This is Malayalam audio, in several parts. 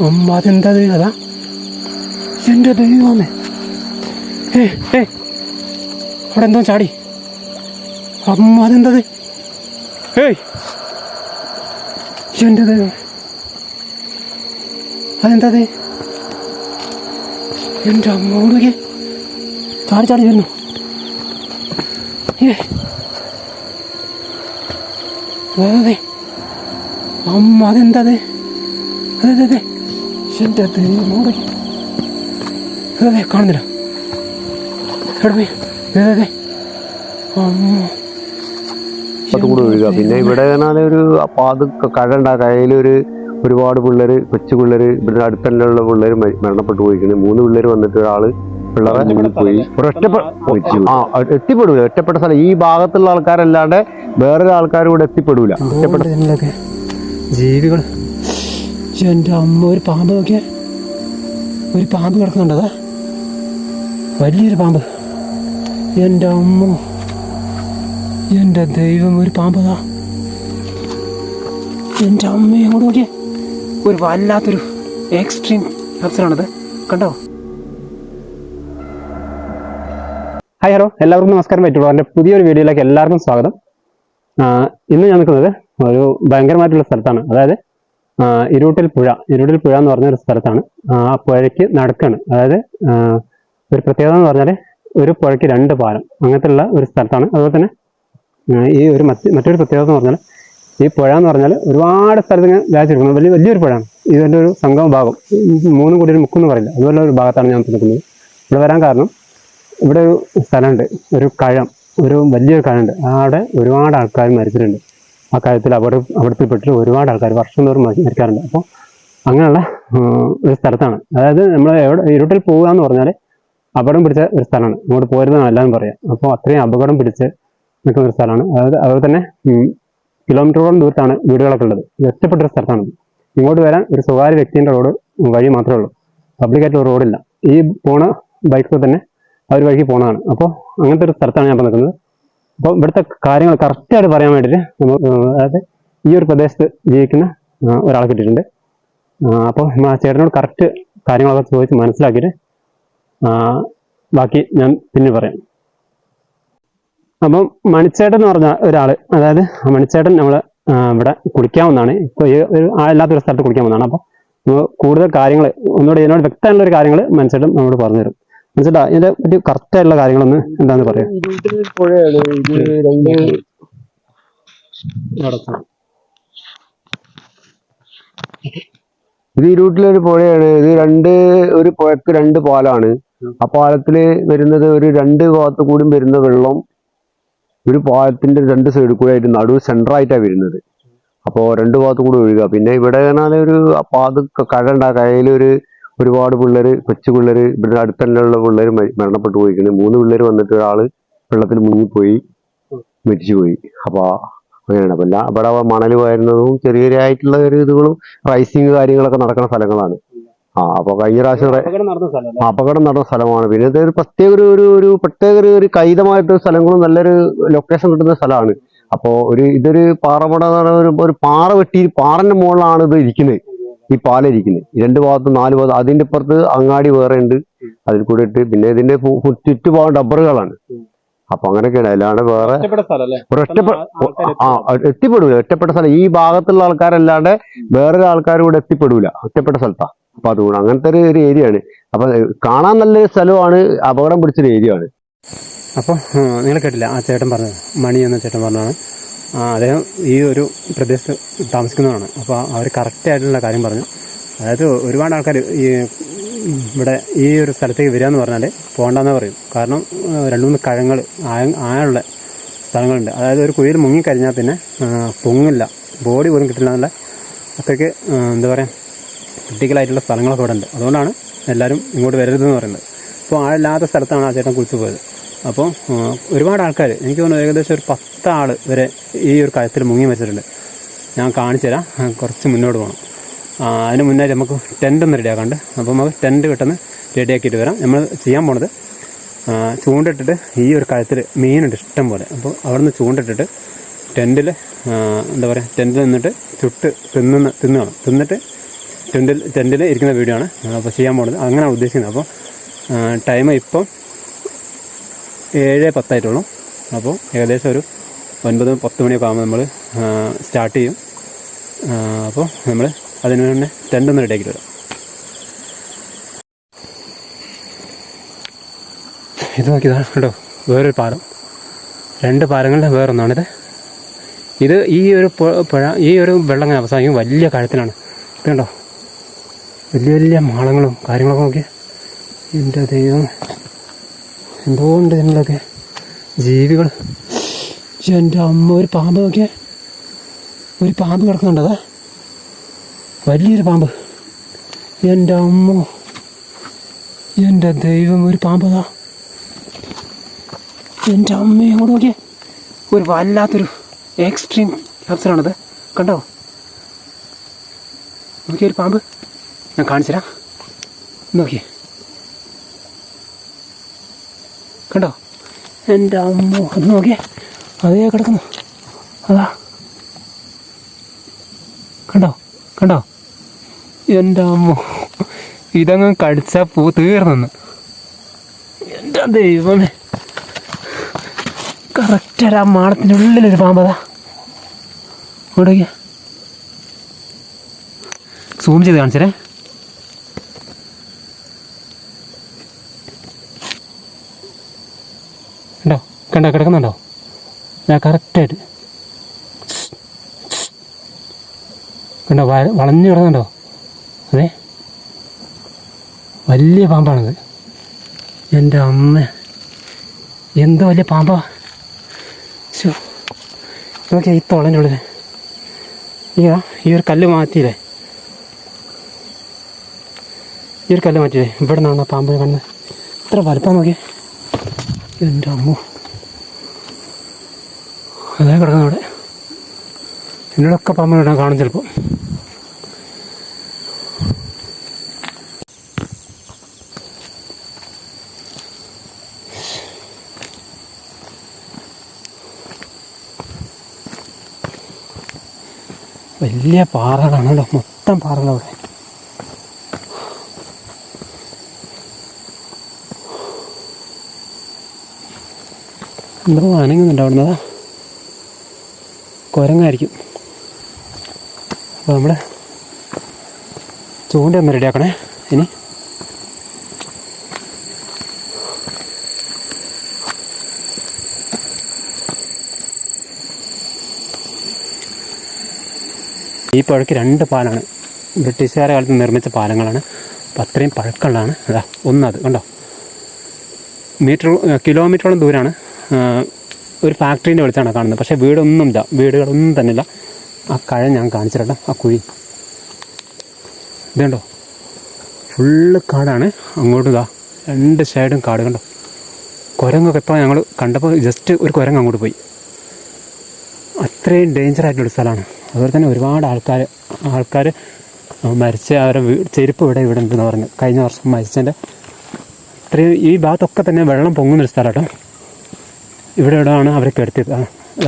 അമ്മ അതെന്താ അതാ. എന്റെ ദൈവമേ. ഏ ഏ. അവിടെ എന്തോ ചാടി. അമ്മ ഏയ്. എന്റെ ദൈവം അതെന്തത് എന്റെ അമ്മോടുകെ ചാടി ചാടി വരുന്നു. ഏ. അതെ അമ്മ അതെ അതെ അതെ. എന്റെ ദൈവമോടുകെ അതെ അതെ കാണുന്നില്ല. എവിടെ അതെ അതെ അതെ കൂടെ ഒഴുകുക പിന്നെ ഇവിടെ പറഞ്ഞാൽ ഒരു പാത് കഴണ്ട കയ്യിലൊരു ഒരുപാട് പിള്ളേര് കൊച്ചു പിള്ളേര് ഇവിടെ അടുത്തുള്ള പിള്ളേര് മരണപ്പെട്ടു പോയിരിക്കുന്നത് മൂന്ന് പിള്ളേര് വന്നിട്ട് ഒരാൾ പിള്ളേരെ പോയി. ഒരൊറ്റപ്പെട്ട ആ എത്തിപ്പെടൂല. ഒറ്റപ്പെട്ട സ്ഥലം. ഈ ഭാഗത്തുള്ള ആൾക്കാരല്ലാണ്ട് വേറൊരു ആൾക്കാരും ഇവിടെ എത്തിപ്പെടൂല. ഒറ്റപ്പെട്ട ജീവികൾ എന്റെ അമ്മ? ഒരു പാമ്പ് നോക്കിയാൽ ഒരു പാമ്പ് കിടക്കുന്നുണ്ടതാ വലിയൊരു പാമ്പ്. എന്റെ അമ്മ. എന്റെ ദൈവം ഒരു പാമ്പതാ എന്റെ അമ്മയെ അങ്ങോട്ട് നോക്കിയേ. ഒരു വല്ലാത്തൊരു എക്സ്ട്രീം അവസരമാണത്. കണ്ടോ? ഹായ് ഹലോ എല്ലാവർക്കും നമസ്കാരം. പറ്റുള്ളൂ എന്റെ പുതിയൊരു വീഡിയോയിലേക്ക് എല്ലാവർക്കും സ്വാഗതം. ഇന്ന് ഞാൻ നിൽക്കുന്നത് ഒരു ഭയങ്കരമായിട്ടുള്ള സ്ഥലത്താണ്. അതായത് ഇരുട്ടിൽ പുഴ. ഇരുട്ടിൽ പുഴ എന്ന് പറഞ്ഞ ഒരു സ്ഥലത്താണ്. ആ പുഴയ്ക്ക് നടക്കാണ്. അതായത് ഒരു പ്രത്യേകത എന്ന് പറഞ്ഞാൽ ഒരു പുഴയ്ക്ക് രണ്ട് പാലം. അങ്ങനത്തെയുള്ള ഒരു സ്ഥലത്താണ്. അതുപോലെ തന്നെ ഈ ഒരു മറ്റൊരു പ്രത്യേകത എന്ന് പറഞ്ഞാൽ ഈ പുഴ എന്ന് പറഞ്ഞാൽ ഒരുപാട് സ്ഥലത്ത് ഇങ്ങനെ വ്യാപിച്ചിരിക്കുന്നത് വലിയ വലിയൊരു പുഴയാണ്. ഇതിന്റെ ഒരു സംഗമ ഭാഗം. മൂന്നും കൂടി ഒരു മുക്കെന്ന് പറയില്ല. അതുപോലെ ഒരു ഭാഗത്താണ് ഞാൻ നിൽക്കുന്നത്. ഇവിടെ വരാൻ കാരണം ഇവിടെ ഒരു സ്ഥലമുണ്ട്. ഒരു കഴം. ഒരു വലിയൊരു കഴമുണ്ട് അവിടെ ഒരുപാട് ആൾക്കാർ മരിച്ചിട്ടുണ്ട്. ആ അപകട അവിടെ അവിടത്തിൽപ്പെട്ടിട്ട് ഒരുപാട് ആൾക്കാർ വർഷം തോറും മരി- മരിക്കാറുണ്ട്. അപ്പോൾ അങ്ങനെയുള്ള ഒരു സ്ഥലത്താണ്. അതായത് നമ്മൾ എവിടെ ഇരുട്ടിൽ പോവുക എന്ന് പറഞ്ഞാൽ അപകടം പിടിച്ച ഒരു സ്ഥലമാണ്. അങ്ങോട്ട് പോരുന്നതാണ് എന്ന് പറയാം. അപ്പോൾ അത്രയും അപകടം പിടിച്ച് നിൽക്കുന്ന ഒരു സ്ഥലമാണ്. അതായത് അതുപോലെ തന്നെ കിലോമീറ്ററോളം ദൂരത്താണ് വീടുകളൊക്കെ ഉള്ളത്. ഇത് സ്ഥലത്താണ്. ഇങ്ങോട്ട് വരാൻ ഒരു സ്വകാര്യ വ്യക്തിന്റെ റോഡ് വഴി മാത്രമേ ഉള്ളൂ. പബ്ലിക്കായിട്ടുള്ള റോഡില്ല. ഈ പോണ ബൈക്കിൽ തന്നെ അവർ വഴിക്ക് പോണതാണ്. അപ്പോൾ അങ്ങനത്തെ ഒരു സ്ഥലത്താണ് ഞാൻ നിൽക്കുന്നത്. അപ്പോൾ ഇവിടുത്തെ കാര്യങ്ങൾ കറക്റ്റായിട്ട് പറയാൻ വേണ്ടിയിട്ട് നമ്മൾ അതായത് ഈ ഒരു പ്രദേശത്ത് ജീവിക്കുന്ന ഒരാളെ കിട്ടിയിട്ടുണ്ട്. അപ്പോൾ ആ ചേട്ടനോട് കറക്റ്റ് കാര്യങ്ങളൊക്കെ ചോദിച്ച് മനസ്സിലാക്കിയിട്ട് ബാക്കി ഞാൻ പിന്നെ പറയാം. അപ്പം മണിച്ചേട്ടൻ എന്ന് പറഞ്ഞ ഒരാൾ അതായത് മണിച്ചേട്ടൻ നമ്മൾ ഇവിടെ കുളിക്കാവുന്നതാണ് ഇപ്പോൾ ഈ ഒരു ആളില്ലാത്തൊരു സ്ഥലത്ത് കുളിക്കാവുന്നതാണ് അപ്പോൾ കൂടുതൽ കാര്യങ്ങൾ ഒന്നുകൂടെ ഇതിനോട് വ്യക്തമായിട്ടുള്ള ഒരു കാര്യങ്ങൾ മനസ്സിലും നമ്മോട് പറഞ്ഞു തരും. മനസ്സിലാ ഇതിന്റെ ഒരു കറക്റ്റ് ആയിട്ടുള്ള കാര്യങ്ങളൊന്ന് എന്താന്ന് പറയാം. ഇത് ഇരുട്ടിലൊരു പുഴയാണ്. ഇത് രണ്ട് ഒരു പുഴക്ക് രണ്ട് പാലാണ്. ആ പാലത്തിൽ വരുന്നത് ഒരു രണ്ട് ഭാഗത്ത് കൂടിയും വരുന്ന വെള്ളം ഒരു പാലത്തിന്റെ രണ്ട് സൈഡിൽ കൂടെ ആയിട്ട് നടുവ് സെന്റർ ആയിട്ടാണ് വരുന്നത്. അപ്പോൾ രണ്ട് ഭാഗത്ത് കൂടി ഒഴുകുക പിന്നെ ഇവിടെ പറഞ്ഞാൽ ഒരു പാത് കഴണ്ട കയ്യിലൊരു ഒരുപാട് പിള്ളേര് കൊച്ചു പിള്ളേര് ഇവിടെ അടുത്തല്ലുള്ള പിള്ളേര് മരി- മരണപ്പെട്ടു പോയിരിക്കുന്നത് മൂന്ന് പിള്ളേര് വന്നിട്ട് ഒരാൾ വെള്ളത്തിൽ മുങ്ങിപ്പോയി മരിച്ചുപോയി. അപ്പൊ അങ്ങനെയാണ്. അപ്പൊ എല്ലാം ഇവിടെ മണൽ വരുന്നതും ചെറിയ ചെറിയ ആയിട്ടുള്ള ഒരു ഇതുകളും റൈസിങ് കാര്യങ്ങളൊക്കെ നടക്കുന്ന സ്ഥലങ്ങളാണ്. ആ അപ്പൊ കഴിഞ്ഞ പ്രാവശ്യം അപകടം നടന്ന സ്ഥലമാണ്. പിന്നെ ഇത് ഒരു പ്രത്യേക ഒരു ഒരു ഒരു പ്രത്യേക ഒരു ഒരു കൈതമായിട്ടൊരു സ്ഥലങ്ങളും നല്ലൊരു ലൊക്കേഷൻ കിട്ടുന്ന സ്ഥലമാണ്. അപ്പോൾ ഒരു ഇതൊരു പാറമട എന്ന് ഒരു പാറ വെട്ടി പാറന്റെ മുകളിലാണ് ഇത് ഇരിക്കുന്നത്. ഈ പാലിരിക്കുന്നത്. രണ്ട് ഭാഗത്ത് നാല് ഭാഗത്ത് അതിന്റെ ഇപ്പുറത്ത് അങ്ങാടി വേറെ ഉണ്ട്. അതിൽ കൂടെ ഇട്ട് പിന്നെ ഇതിന്റെ ചുറ്റുഭാഗം ഡബ്ബറുകളാണ്. അപ്പൊ അങ്ങനെയൊക്കെയാണ്. അല്ലാണ്ട് വേറെ ആ എത്തിപ്പെടൂല. ഒറ്റപ്പെട്ട സ്ഥലം. ഈ ഭാഗത്തുള്ള ആൾക്കാരല്ലാണ്ട് വേറൊരു ആൾക്കാരും കൂടെ എത്തിപ്പെടൂല. ഒറ്റപ്പെട്ട സ്ഥലത്താ. അപ്പൊ അതുകൊണ്ട് അങ്ങനത്തെ ഒരു ഒരു ഏരിയ ആണ് അപ്പൊ കാണാൻ നല്ലൊരു സ്ഥലമാണ് അപകടം പിടിച്ചൊരു ഏരിയ ആണ് അപ്പോൾ നിങ്ങൾ കേട്ടില്ല. ആ ചേട്ടൻ പറഞ്ഞത്. മണി എന്ന ചേട്ടൻ പറഞ്ഞതാണ്. അദ്ദേഹം ഈ ഒരു പ്രദേശത്ത് താമസിക്കുന്നതാണ് അപ്പോൾ അവർ കറക്റ്റായിട്ടുള്ള കാര്യം പറഞ്ഞു. അതായത് ഒരുപാട് ആൾക്കാർ ഈ ഇവിടെ ഈ ഒരു സ്ഥലത്തേക്ക് വരിക എന്ന് പറഞ്ഞാൽ പോകണ്ടെന്ന് പറയും. കാരണം രണ്ട് മൂന്ന് കഴങ്ങൾ ആയ ആയുള്ള സ്ഥലങ്ങളുണ്ട്. അതായത് ഒരു കുഴിയിൽ മുങ്ങിക്കഴിഞ്ഞാൽ പിന്നെ പൊങ്ങില്ല. ബോഡി പോലും കിട്ടില്ല എന്നുള്ള അത്രയ്ക്ക് എന്താ പറയുക ക്രിട്ടിക്കലായിട്ടുള്ള സ്ഥലങ്ങളൊക്കെ ഇവിടെ ഉണ്ട് അതുകൊണ്ടാണ് എല്ലാവരും ഇങ്ങോട്ട് വരരുതെന്ന് പറയുന്നത്. അപ്പോൾ ആളില്ലാത്ത സ്ഥലത്താണ് ആ ചേട്ടൻ കുളിച്ച് പോയത്. അപ്പോൾ ഒരുപാട് ആൾക്കാർ എനിക്ക് തോന്നുന്നു ഏകദേശം ഒരു പത്താൾ വരെ ഈ ഒരു കയത്തിൽ മുങ്ങി വെച്ചിട്ടുണ്ട് ഞാൻ കാണിച്ചു തരാം കുറച്ച് മുന്നോട്ട് പോകണം അതിന് മുന്നേ നമുക്ക് ടെന്റ് ഒന്ന് റെഡിയാക്കാണ്ട് അപ്പോൾ നമുക്ക് ടെന്റ് പെട്ടെന്ന് റെഡിയാക്കിയിട്ട് വരാം. നമ്മൾ ചെയ്യാൻ പോണത് ചൂണ്ടിട്ടിട്ട് ഈ ഒരു കയത്തിൽ മീനുണ്ട് ഇഷ്ടം പോലെ. അപ്പോൾ അവിടെ നിന്ന് ചൂണ്ടിട്ടിട്ട് ടെന്റിൽ എന്താ പറയുക ടെന്റിൽ നിന്നിട്ട് ചുട്ട് തിന്നുന്ന തിന്നണം തിന്നിട്ട് ടെന്റിൽ ടെന്റിൽ ഇരിക്കുന്ന വീഡിയോ ആണ്. അപ്പോൾ ചെയ്യാൻ പോകുന്നത് അങ്ങനെയാണ് ഉദ്ദേശിക്കുന്നത്. അപ്പോൾ ടൈം ഇപ്പം ഏഴ് പത്തായിട്ടുള്ളൂ. അപ്പോൾ ഏകദേശം ഒരു ഒൻപത് പത്ത് മണിയൊക്കെ ആകുമ്പോൾ നമ്മൾ സ്റ്റാർട്ട് ചെയ്യും. അപ്പോൾ നമ്മൾ അതിന് ടെന്റ് ഒന്ന് റെഡിയാക്കി വരാം. ഇത് നോക്കിയതാണ് കേട്ടോ വേറൊരു പാലം. രണ്ട് പാലങ്ങളുടെ വേറൊന്നാണിത്. ഇത് ഈ ഒരു പുഴ ഈ ഒരു വെള്ളം അവസാനിക്കും. വലിയ കാര്യത്തിലാണ് ഇത് കണ്ടോ? വലിയ വലിയ മാളങ്ങളും കാര്യങ്ങളൊക്കെ നോക്കി എന്റെ ദൈവം എന്തോ ഉണ്ട് ഇതിലൊക്കെ ജീവികൾ എന്റെ അമ്മ ഒരു പാമ്പ് നോക്കിയാൽ ഒരു പാമ്പ് കിടക്കുന്നുണ്ട് വലിയൊരു പാമ്പ്. എന്റെ അമ്മ. എന്റെ ദൈവം ഒരു പാമ്പ് അതാ. എന്റെ അമ്മയെ അങ്ങോട്ട് ഒരു വല്ലാത്തൊരു എക്സ്ട്രീം ക്യാപ്സറാണത് കണ്ടോ? നോക്കിയ ഒരു പാമ്പ്. ഞാൻ കാണിച്ചു തരാം നോക്കിയേ. കണ്ടോ? എന്റെ അമ്മ ഒന്ന് നോക്കിയേ. അതേ കിടക്കുന്നു. അതാ. കണ്ടോ? കണ്ടോ? എന്റെ അമ്മ. ഇതങ്ങ് കടിച്ചാൽ പോ തീർന്നെന്ന്. എന്റെ ദൈവമേ. കറക്റ്റ് ആ മാളത്തിന്റെ ഉള്ളിലൊരു പാമ്പതാ ഇവിടേക്ക് സൂം ചെയ്ത് കാണിച്ചേ കണ്ടോ? കണ്ടോ? കിടക്കുന്നുണ്ടോ? ഞാൻ കറക്റ്റായിട്ട് കണ്ടോ? വളഞ്ഞു കിടന്നുണ്ടോ അതെ. വലിയ പാമ്പാണിത്. എന്റെ അമ്മ. എന്തോ വലിയ പാമ്പാ. ശോ നോക്കിയാ ഈ തോളന്റെ ഉള്ളിൽ ഈ ഈ ഒരു കല്ല് മാറ്റിയില്ലേ? ഈ ഒരു കല്ല് മാറ്റിയില്ലേ? ഇവിടെ നിന്നാണ് പാമ്പ് കണ്ണ് ഇത്ര വലുപ്പം നോക്കിയേ. എന്റെ അമ്മ അതേ കിടക്കുന്ന അവിടെ. എന്നോടൊക്കെ പാമ്പിനെ ഇടാൻ കാണും ചിലപ്പോൾ വലിയ പാറകളാണല്ലോ മൊത്തം പാറകളവിടെ. എന്തോ അനങ്ങുന്നുണ്ട് അവിടുന്ന്? കുരങ്ങായിരിക്കും. അപ്പോൾ നമ്മൾ ചൂണ്ട ഒന്ന് റെഡിയാക്കണേ. ഇനി. ഈ പുഴയ്ക്ക് രണ്ട് പാലാണ്. ബ്രിട്ടീഷുകാരെ കാലത്ത് നിർമ്മിച്ച പാലങ്ങളാണ്. അപ്പം അത്രയും പഴക്കമുള്ളതാണ്. അതാ ഒന്നത് കണ്ടോ? മീറ്റർ കിലോമീറ്ററോളം ദൂരമാണ് ഒരു ഫാക്ടറീന്റെ വെളിച്ചമാണ് കാണുന്നത്. പക്ഷേ വീടൊന്നുമില്ല. വീടുകളൊന്നും തന്നെ ഇല്ല ആ കഴ ഞാൻ കാണിച്ചിട്ടുണ്ട്. ആ കുഴി. ഇതുണ്ടോ? ഫുള്ള് കാടാണ്. അങ്ങോട്ട് ഇതാ രണ്ട് സൈഡും കാട് കണ്ടോ? കുരങ്ങൊക്കെ ഇപ്പോൾ ഞങ്ങൾ കണ്ടപ്പോൾ ജസ്റ്റ് ഒരു കുരങ്ങ് അങ്ങോട്ട് പോയി. അത്രയും ഡേഞ്ചർ ആയിട്ടുള്ള സ്ഥലമാണ്. അതുപോലെ തന്നെ ഒരുപാട് ആൾക്കാർ ആൾക്കാർ മരിച്ച അവരെ ചെരുപ്പ് ഇവിടെ ഇവിടെ ഉണ്ടെന്ന് പറഞ്ഞു. കഴിഞ്ഞ വർഷം മരിച്ചതിന്റെ ഇത്രയും ഈ ഭാഗത്തൊക്കെ തന്നെ വെള്ളം പൊങ്ങുന്നൊരു സ്ഥലം കേട്ടോ. ഇവിടെ ഇവിടെയാണ് അവരെ കിടത്തിയത്.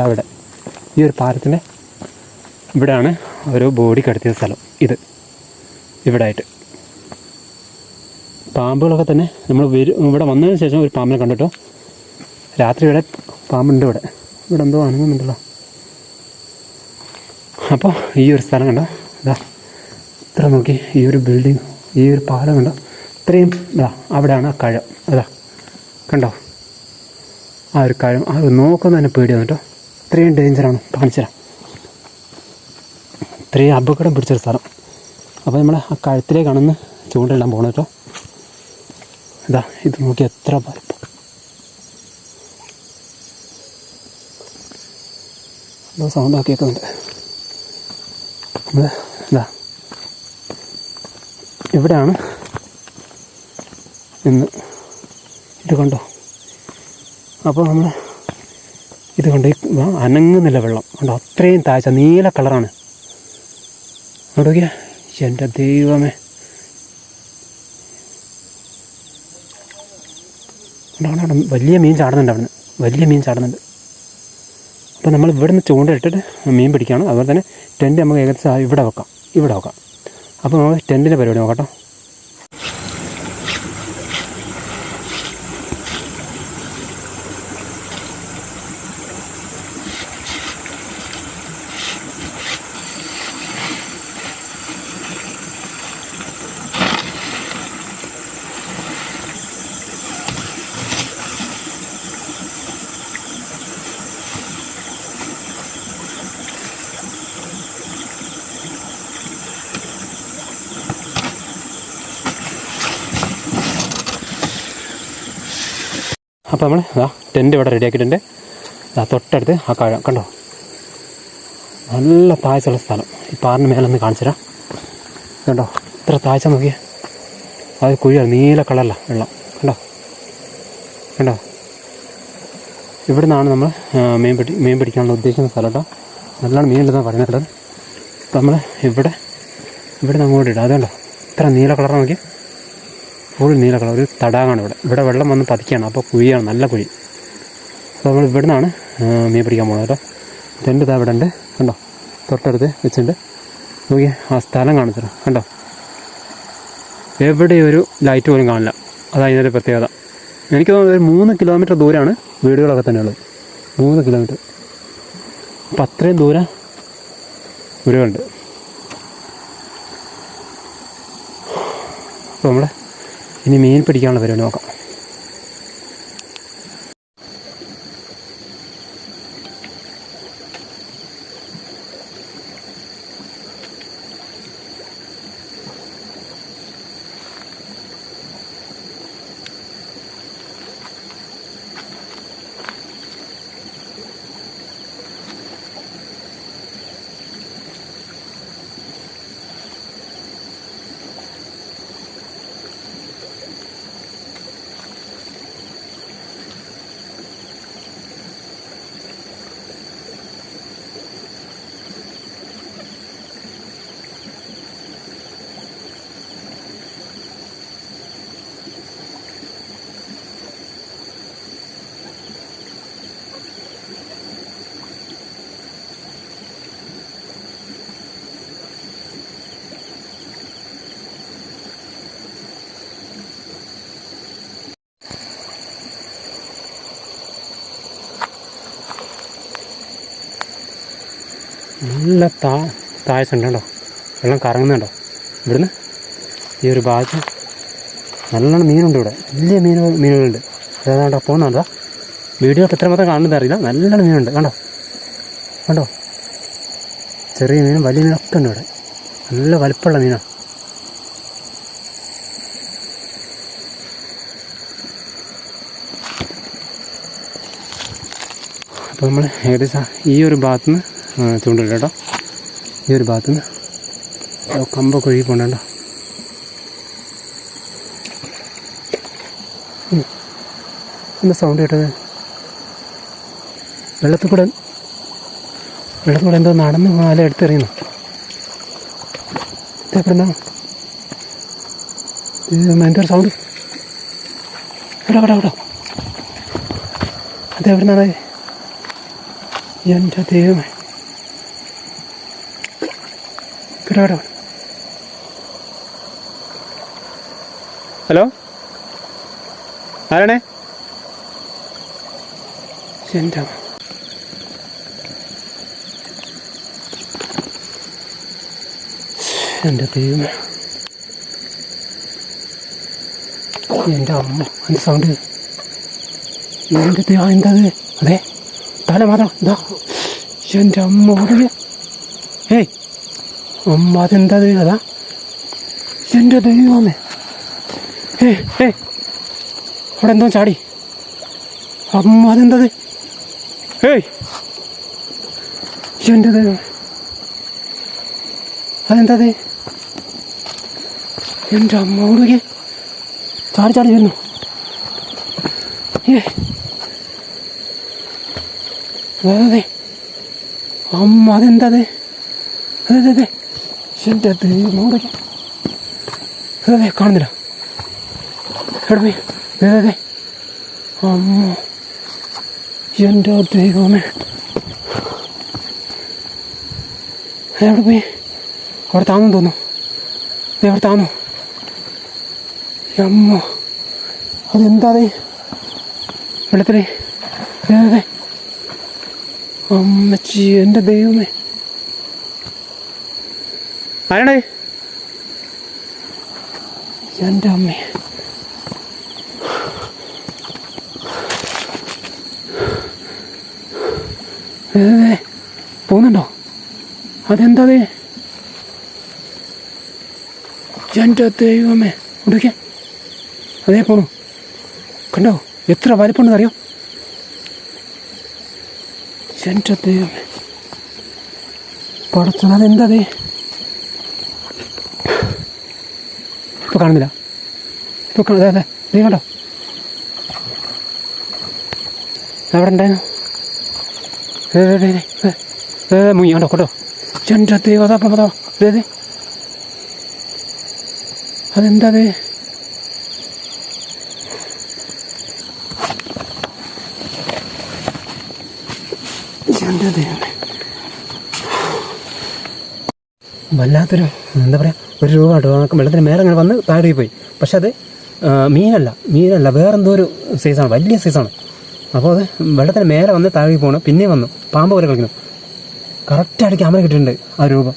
അവിടെ. ഈ ഒരു പാലത്തിന്റെ ഇവിടെയാണ് ഒരു ബോഡി കിടത്തിയ സ്ഥലം. ഇത്. ഇവിടെ ആയിട്ട് പാമ്പുകളൊക്കെ തന്നെ നമ്മൾ വരും ഇവിടെ വന്നതിന് ശേഷം ഒരു പാമ്പിനെ കണ്ടിട്ടോ? രാത്രി ഇവിടെ പാമ്പുണ്ട് ഇവിടെ. ഇവിടെ എന്തോ അനങ്ങുന്നുണ്ടല്ലോ അപ്പോൾ ഈ ഒരു സ്ഥലം കണ്ടോ? ഇതാ. ഇത്ര നോക്കി. ഈ ഒരു ബിൽഡിങ് ഈ ഒരു പാലം കണ്ടോ? ഇത്രയും ഇതാ അവിടെയാണ് ആ കഴ. അതാ കണ്ടോ? ആ ഒരു കഴം അത് നോക്കുന്ന തന്നെ പേടിയാണ് കേട്ടോ. ഇത്രയും ഡേഞ്ചറാണ് കാണിച്ചു തരാം ഇത്രയും അപകടം പിടിച്ചൊരു സ്ഥലം. അപ്പോൾ നമ്മൾ ആ കഴുത്തിലേക്കാണെന്ന് ചൂണ്ടിടാൻ പോകണം കേട്ടോ. ഇതാ ഇത് നോക്കി എത്ര എന്തോ സൗണ്ട് ആക്കി വെക്കുന്നുണ്ട് നമ്മൾ ഇതാ. ഇവിടെയാണ് ഇന്ന് ഇത് കണ്ടോ? അപ്പോൾ നമ്മൾ ഇത് കൊണ്ട് അനങ്ങുന്നില്ല വെള്ളം. കണ്ടോ അത്രയും താഴ്ച നീല കളറാണ്. അവിടെ എന്റെ ദൈവമേ. കണ്ടോ, വലിയ മീൻ ചാടുന്നുണ്ട് അവിടുന്ന്. വലിയ മീൻ ചാടുന്നുണ്ട്. അപ്പോൾ നമ്മൾ ഇവിടെ നിന്ന് ചൂണ്ടയിട്ടിട്ട് മീൻ പിടിക്കുകയാണ്. അതുപോലെ തന്നെ ടെന്റ് നമുക്ക് ഏകദേശം ഇവിടെ വെക്കാം ഇവിടെ വെക്കാം. അപ്പോൾ നമ്മൾ ടെന്റിന്റെ പരിപാടി നോക്കാം അപ്പോൾ നമ്മൾ ആ ടെന്റ് ഇവിടെ റെഡിയാക്കിയിട്ടുണ്ട് ആ തൊട്ടടുത്ത് ആ കഴ കണ്ടോ? നല്ല താഴ്ചയുള്ള സ്ഥലം. ഈ പാറിന് മേലെ ഒന്ന് കാണിച്ചു തരാം കണ്ടോ? ഇത്ര താഴ്ച നോക്കിയേ. അത് കുഴിയാണ് നീല കളറല്ല വെള്ളം. കണ്ടോ? കണ്ടോ? ഇവിടെ നിന്നാണ് നമ്മൾ മീൻ പിടി മീൻ പിടിക്കാനുള്ള ഉദ്ദേശിക്കുന്ന സ്ഥലം കേട്ടോ. നല്ലോണം മീനില്ലെന്നാണ് അപ്പം നമ്മൾ ഇവിടെ ഇവിടെ നിന്ന് അങ്ങോട്ട് ഇടാം. അതുകൊണ്ടോ ഇത്ര നീല കളർ നോക്കി ഫുൾ നീല കളർ ഒരു തടാകമാണ് ഇവിടെ. ഇവിടെ വെള്ളം വന്ന് പതിക്കുകയാണ്. അപ്പോൾ കുഴിയാണ് നല്ല കുഴി. അപ്പോൾ നമ്മൾ ഇവിടെ നിന്നാണ് മീൻ പിടിക്കാൻ പോകുന്നത് കേട്ടോ. രണ്ട് ഇതാ ഇവിടെ ഉണ്ട്. കണ്ടോ? തൊട്ടടുത്ത് വെച്ചിട്ടുണ്ട്. നോക്കി ആ സ്ഥലം കാണിച്ചു കണ്ടോ? എവിടെ ഒരു ലൈറ്റ് പോലും കാണില്ല. ഇതിന്റെ പ്രത്യേകത. എനിക്ക് തോന്നുന്നത് ഒരു മൂന്ന് കിലോമീറ്റർ ദൂരമാണ് വീടുകളൊക്കെ തന്നെയുള്ളത് മൂന്ന് കിലോമീറ്റർ അപ്പം അത്രയും ദൂരം വീടുകളുണ്ട്. അപ്പോൾ നമ്മൾ ഇനി മീൻ പിടിക്കാനുള്ള പരിപാടി നോക്കാം. നല്ല താ താഴ്ച ഉണ്ടോ വെള്ളം കറങ്ങുന്നുണ്ടോ? ഇവിടുന്ന് ഈ ഒരു ഭാഗത്ത് നല്ലോണം മീനുണ്ട് ഇവിടെ. വലിയ മീൻ മീനുകളുണ്ട്. അതേതാണ്ടോ പോകുന്നുണ്ടോ വീഡിയോ എത്ര മാത്രം കാണുന്നത് അറിയില്ല. നല്ലോണം മീനുണ്ട് കണ്ടോ? കണ്ടോ? ചെറിയ മീനും വലിയ മീനൊക്കെ ഉണ്ട് ഇവിടെ. നല്ല വലുപ്പമുള്ള മീനാണ് അപ്പോൾ നമ്മൾ ഏകദേശം ഈ ഒരു ഭാഗത്ത് നിന്ന് ചൂണ്ടില്ല കേട്ടോ ഈ ഒരു ഭാഗത്ത് നിന്ന് കമ്പൊക്കെ ഒഴുകി പോകണ്ടോ എന്താ സൗണ്ട് കേട്ടത്? വെള്ളത്തിൽ കൂടെ വെള്ളത്തിൽ കൂടെ എന്തോ നടന്ന് മാല എടുത്തെറിയുന്നു ഇതെവിടുന്നാ ഇത് എന്റെ ഒരു സൗണ്ട് എവിടെ എവിടെ എവിടെ അതെവിടുന്നാണ്? എന്റെ ദൈവമേ. ഇവിടെ ഹലോ ആരാണേ? എന്റെ. എന്റെ ദൈവം എന്റെ അമ്മ എന്റെ സൗണ്ട് എന്റെ ദൈവം എന്താ അതെ തല മാത്രം എന്താ എന്റെ അമ്മ ഓടുക അമ്മ അതെന്താ? അതാ എന്റെ ദൈവമേ. ഏ ഏ. അവിടെ എന്തോ ചാടി. അമ്മ അതെന്തത് ഏയ്. എന്റെ ദൈവം അതെന്തത് എന്റെ അമ്മ ഓടുക ചാടി ചാടി വരുന്നു ഏ. അതെ അമ്മ അതെന്തത് അതെ അതെ അതെ. എന്റെ അതെ അതെ കാണുന്നില്ല. എവിടെ അതെ അതെ അതെ അമ്മ എന്റെ ദൈവമേ. എവിടെ പോയി? അവിടെ താന്നു തോന്നുന്നു. ദേ അവിടെ താന്നു. അമ്മ അതെന്താ അത് വെള്ളത്തിലേ. അതെ ദേ. അമ്മച്ചി എന്റെ ദൈവമേ. ആരാണ് എന്റെ അമ്മേ. പോകുന്നുണ്ടോ? അതെന്താ അത്? എന്റെ ദൈവമേ. ഉണ്ടാക്കിയ അതേ പോണു. കണ്ടോ? എത്ര വലിപ്പുണ്ടെന്ന് അറിയോ? എന്റെ ദൈവമേ. പടച്ചത് അതെന്താ അതേ ഇപ്പൊ കാണുന്നില്ല. ഇപ്പൊ കാണ- അതെ നീ കണ്ടോ? അവിടെ ഉണ്ടായിരുന്നു. മുങ്ങി കണ്ടോ? കേട്ടോ ചെണ്ട ദൈവം അതാ അതാ അതെ. അതെ അതെന്താ അത് ചെണ്ട ദൈവമേ വല്ലാത്തൊരു എന്താ പറയുക ഒരു രൂപ കേട്ടോ നമുക്ക് വെള്ളത്തിന് മേലെ അങ്ങനെ വന്ന് താഴെ പോയി. പക്ഷെ അത് മീനല്ല. മീനല്ല വേറെന്തോ ഒരു സൈസാണ് വലിയ സൈസാണ് അപ്പോൾ അത് വെള്ളത്തിന് മേലെ വന്ന് താഴെ പോകണം പിന്നെ വന്നു. പാമ്പ് പോലെ കളിക്കുന്നു. കറക്റ്റായിട്ട് ക്യാമറ കിട്ടിയിട്ടുണ്ട് ആ രൂപം.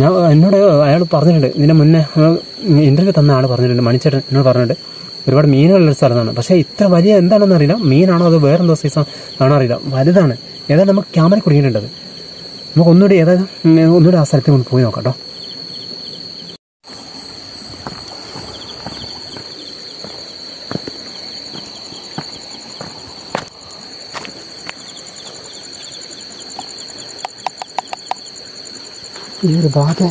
ഞാൻ എന്നോട് അയാൾ പറഞ്ഞിട്ടുണ്ട്. ഇതിന് മുന്നേ ഇന്റർവ്യൂ തന്ന ആൾ പറഞ്ഞിട്ടുണ്ട്. മണിച്ചേട്ടൻ എന്നോട് പറഞ്ഞിട്ടുണ്ട്. ഒരുപാട് മീനുകളുള്ള സ്ഥലമാണ്. പക്ഷേ ഇത്ര വലിയ എന്താണെന്ന് അറിയില്ല. മീനാണോ അത് വേറെന്തോ സൈസാണോ അറിയില്ല. വലുതാണ്. ഏതായാലും നമുക്ക് ക്യാമറ കുടുങ്ങിയിട്ടുണ്ട് നമുക്ക് ഒന്നുകൂടി ഉം, ഒന്നുകൂടി ആ സ്ഥലത്ത് കൊണ്ട് പോയി നോക്കാം കേട്ടോ. ഈ ഒരു ഭാഗത്ത്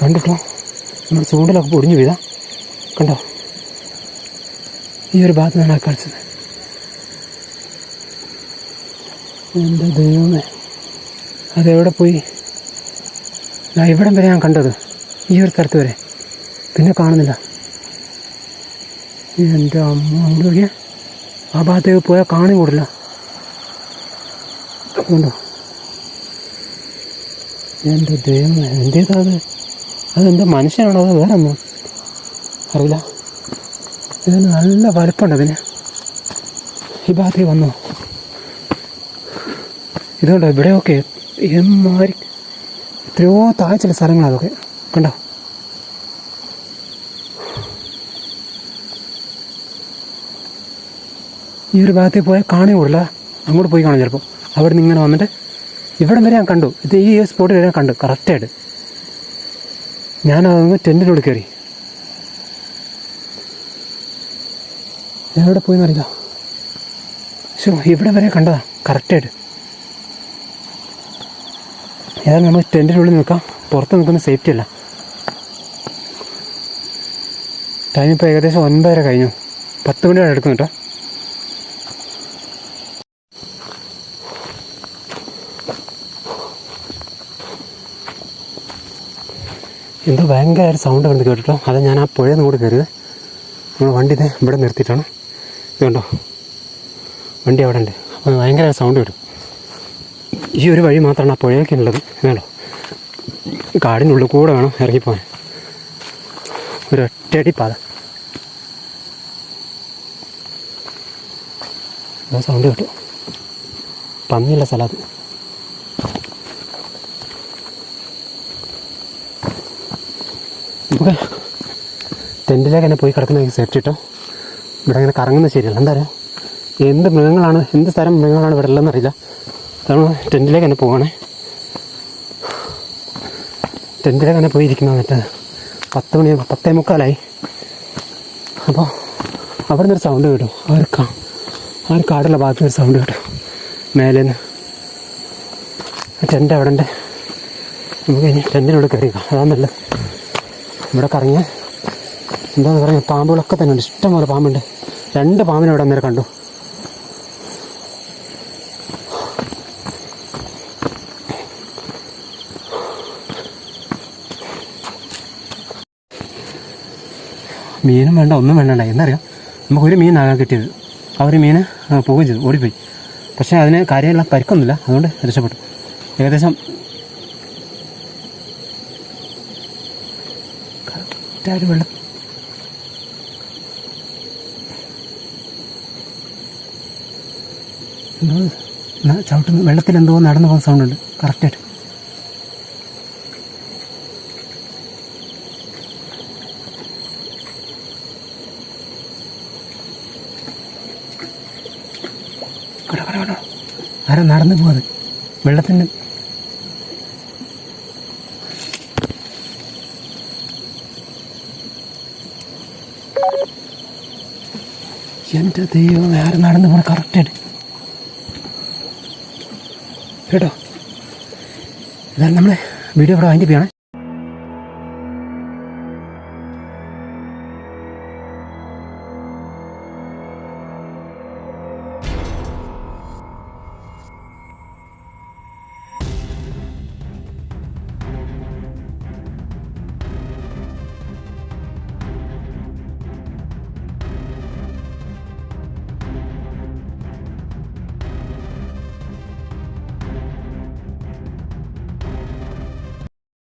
കണ്ടിട്ടോ നമ്മുടെ ചൂണ്ടിലൊക്കെ പൊടിഞ്ഞു വീതാ കണ്ടോ? ഈ ഒരു ഭാഗത്ത് നിന്നാണ് കളിച്ചത് എന്റെ ദൈവമേ. അതെവിടെ പോയി? ഞാൻ ഇവിടം വരെ ഞാൻ കണ്ടത്. ഈ ഒരു സ്ഥലത്ത് വരെ. പിന്നെ കാണുന്നില്ല. എന്റെ അമ്മ ആ ഭാഗത്തേക്ക് പോയാൽ കാണി കൂടില്ല കണ്ടോ? എന്റെ ദൈവം എന്തേതാത് അതെന്താ മനുഷ്യനാണോ അത് വേറെ ഒന്നും അറിയില്ല. ഇതിന് നല്ല വലുപ്പമുണ്ട് അതിന്. ഈ ഭാഗത്തേക്ക് വന്നോ. ഇതുകൊണ്ടോ ഇവിടെയൊക്കെ? എമ്മാരി. എത്രയോ താഴ്ചയുള്ള സ്ഥലങ്ങളാണ് അതൊക്കെ. കണ്ടോ? ഈ ഒരു ഭാഗത്തേക്ക് പോയാൽ കാണേ കൂടില്ല അങ്ങോട്ട് പോയി കാണാൻ ചിലപ്പോൾ അവിടെ നിന്ന് ഇങ്ങനെ വന്നിട്ട് ഇവിടം വരെ ഞാൻ കണ്ടു. ഇത് ഈ സ്പോട്ടിൽ വരെ ഞാൻ കണ്ടു കറക്റ്റായിട്ട് അതങ്ങ് ടെന്റിനോട് കയറി. എവിടെ പോയി എന്നറിയില്ല ഇവിടെ വരെ കണ്ടതാ കറക്റ്റായിട്ട് ഏതായാലും നമ്മൾ ഉള്ളിൽ നിൽക്കാം. പുറത്ത് നിൽക്കുന്ന സേഫ്റ്റി അല്ല. ടൈം ഇപ്പോൾ ഏകദേശം ഒൻപതര കഴിഞ്ഞു. പത്ത് മണി വരെ എടുക്കുന്നു കേട്ടോ എന്തോ ഭയങ്കര സൗണ്ട് കണ്ട് കേട്ടോ അത് ഞാൻ ആ പുഴയിൽ നിന്ന് കൂടെ കയറിയത്. നമ്മൾ വണ്ടി ഇത് ഇവിടെ നിർത്തിയിട്ടാണ്. ഇതുണ്ടോ? വണ്ടി അവിടെ ഉണ്ട്. അപ്പോൾ ഭയങ്കര സൗണ്ട് വരും. ഈ ഒരു വഴി മാത്രമാണ് ആ പുഴയൊക്കെ ഉള്ളത്. വേണോ കാടിനുള്ളിൽ കൂടെ വേണം ഇറങ്ങിപ്പോകാൻ ഒരു ഒറ്റയടി പാത സൗണ്ട് കേട്ടു. പന്നിയുള്ള സ്ഥലം അത്. നമുക്ക് ടെന്റിലേക്ക് തന്നെ പോയി കിടക്കുന്ന സേഫ്റ്റി കിട്ടും ഇവിടെ ഇങ്ങനെ കറങ്ങുന്നത് ശരിയല്ല. എന്താ പറയുക? എന്ത് മൃഗങ്ങളാണ്? എന്ത് തരം മൃഗങ്ങളാണ് ഇവിടെ ഉള്ളതെന്ന് അതാണ് ടെന്റിലേക്ക് തന്നെ പോവാണേ. ടെന്റിലേക്ക് തന്നെ പോയിരിക്കുന്നു എന്നിട്ട് പത്ത് മണി പത്തേ മുക്കാലായി. അപ്പോൾ അവിടെ നിന്നൊരു സൗണ്ട് കേട്ടു. ആ ഒരു കാ ആ ഒരു കാടുള്ള ഭാഗത്ത് ഒരു സൗണ്ട് കേട്ടു. മേലേന്ന്. ടെന്റ് അവിടെ ഉണ്ട് നമുക്ക് ഇനി ടെന്റിനോട് കയറിയേക്കാം അതാണ് നല്ലത്. ഇവിടെ കറങ്ങിയ എന്താണെന്ന് പറയുക പാമ്പുകളൊക്കെ തന്നെ ഉണ്ട്. ഇഷ്ടംപോലെ പാമ്പുണ്ട്. രണ്ട് പാമ്പിനെ ഇവിടെ അന്നേരം കണ്ടു. മീനും വേണ്ട ഒന്നും വേണ്ട എന്നറിയാം നമുക്കൊരു മീനാകാൻ കിട്ടിയത്. ആ ഒരു ആ, പോവുകയും ചെയ്തു ഓടിപ്പോയി. പക്ഷേ അതിന് കാര്യമുള്ള പരിക്കൊന്നുമില്ല. അതുകൊണ്ട് രക്ഷപ്പെട്ടു. ഏകദേശം വെള്ളം. ചവിട്ടുന്ന വെള്ളത്തിൽ എന്തോ നടന്നു പോകുന്ന സൗണ്ട് ഉണ്ട്. കറക്റ്റായിട്ട് ആരാ നടന്നു പോകുന്നത് വെള്ളത്തിന്റെ എന്റെ ദൈവം വേറെ നടന്നു പോണ കറക്റ്റായിട്ട് കേട്ടോ? ഇതാണ് നമ്മൾ വീഡിയോ ഇവിടെ ചെയ്യണേ.